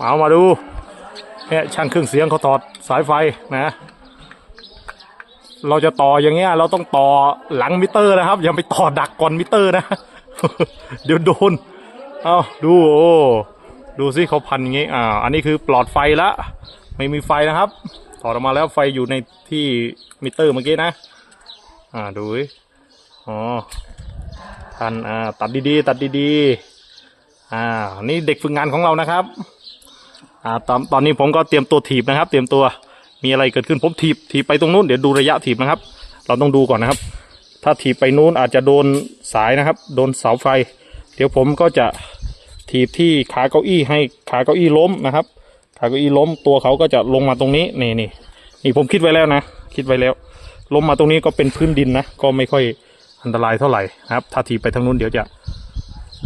เอามาดูเนี่ยช่างเครื่องเสียงเขาถอดสายไฟนะ เราจะต่ออย่างเงี้ยเราต้องต่อหลังมิเตอร์นะครับ อย่าไปต่อดักก่อนมิเตอร์นะ เดี๋ยวโดน เอาดูโอ้ดูสิเขาพันอย่างงี้อ่าอันนี้คือปลอดไฟละ ไม่มีไฟนะครับถอออกมาแล้วไฟอยู่ในที่มิเตอร์เมื่อกี้นะ อ่าดูอ๋อทันอ่าตัดดีๆ ตัดดีๆอ่านี่เด็กฝึกงานของเรานะครับ อ่าตอนตอนนี้ผมก็เตรียมตัวถีบนะครับ เตรียมตัวมีอะไรเกิดขึ้นผมถีบถีบไปตรงนู้นเดี๋ยวดูระยะถีบนะครับ เราต้องดูก่อนนะครับ ถ้าถีบไปนู้นอาจจะโดนสายนะครับ โดนเสาไฟ เดี๋ยวผมก็จะถีบที่ขาเก้าอี้ให้ขาเก้าอี้ล้มนะครับ ขาเก้าอี้ล้มตัวเขาก็จะลงมาตรงนี้นี่นี่นี่ผมคิดไว้แล้วนะ คิดไว้แล้วล้มมาตรงนี้ก็เป็นพื้นดินนะก็ไม่ค่อยอันตรายเท่าไหร่นะครับ ถ้าถีบไปทางนู้นเดี๋ยวจะ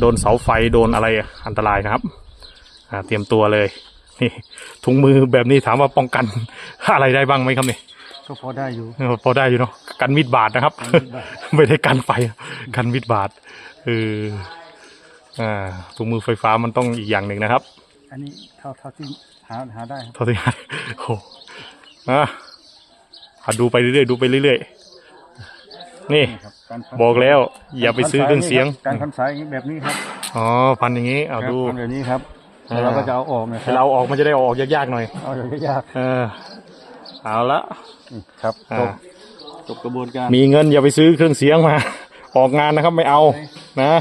โดนเสาไฟโดนอะไรอันตรายนะครับเตรียมตัวเลย นี่ถุงมือแบบนี้ถามว่าป้องกันอะไรได้บ้างไหมครับนี่ก็พอได้อยู่เออพอได้อยู่เนาะกันมีดบาดนะครับกันมีดบาดไม่ได้กันไฟกันมีดบาดเอออ่าถุงมือไฟฟ้ามันต้องอีกอย่างหนึ่งนะครับ อันนี้เท่าเท่าที่หาหาได้ครับเท่าที่โอ้อะอะดูไปเรื่อยๆดูไปเรื่อยๆนี่นี่ครับการพันบอกแล้ว อย่าไปซื้อเครื่องเสียง การพันสายอย่างนี้แบบนี้ครับอ๋อพันอย่างนี้เอาครับดูพันแบบนี้ครับอ่า แล้วเราก็จะเอาออกนะคให้รับเราออกมันจะได้เอาออกยากๆหน่อยเอาอย่างยากเออเอาละๆนี่ครับอ่าจบจบกระบวนการมีเงินอย่าไปซื้อเครื่องเสียงมา ออกงานนะครับไม่เอานะ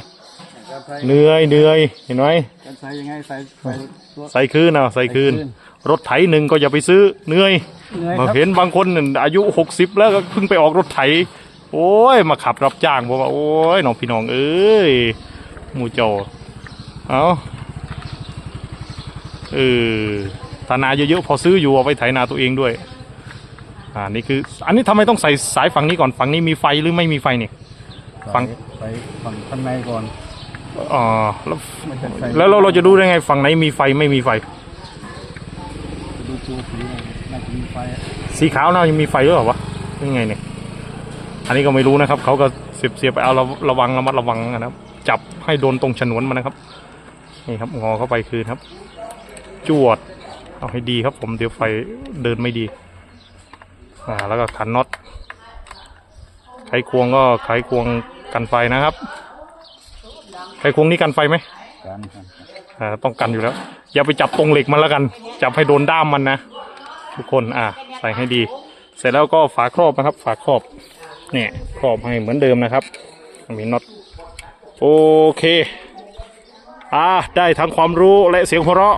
การใส่เหนื่อยเหนื่อยเห็นไหมการใส่ยังไงใส่ใส่ตัวใส่คืนเอาใส่คืนใส่คืน รถไถหนึ่งก็อย่าไปซื้อเหนื่อยเหนื่อยมาครับเห็นบางคนน่ะอายุหกสิบแล้วก็เพิ่งไปออกรถไถ โอ้ยมาขับรับจ้างผมว่าโอ้ยน้องพี่น้องเอ้ยหมูโจเอา เออถ้านาเยอะๆพอซื้ออยู่เอาไปไถนาตัวเองด้วยอ่านี่คือ อันนี้ทำไมต้องใส่สายฝั่งนี้ก่อนฝั่งนี้มีไฟหรือไม่มีไฟนี่ฟังใส่ฝั่งข้างในก่อนอ๋อแล้วมันจะใส่แล้วเราเราจะดูได้ไงฝั่งไหนมีไฟไม่มีไฟ ดูตัวสีน่าจะมีไฟสีขาวน่าจะมีไฟหรือเปล่าวะยังไงเนี่ย อันนี้ก็ไม่รู้นะครับ เขาก็เสียบเสียบไปเอาระระวังระมัดระวังนะครับ จับให้โดนตรงฉนวนมันนะครับ นี่ครับงอเข้าไปคืนครับ จวด เอาให้ดีครับผมเดี๋ยวไฟเดินไม่ดี อ่าแล้วก็ขันน็อตไขควงก็ไขควงกันไฟนะครับ ไขควงนี้กันไฟไหมการครับอ่าต้องกันอยู่แล้ว อย่าไปจับตรงเหล็กมันแล้วกัน จับให้โดนด้ามมันนะ ทุกคนอ่าใส่ให้ดี เสร็จแล้วก็ฝาครอบนะครับ ฝาครอบเนี่ยครอบให้เหมือนเดิมนะครับ มีน็อตโอเค อ่าได้ทั้งความรู้และเสียงหัวเราะ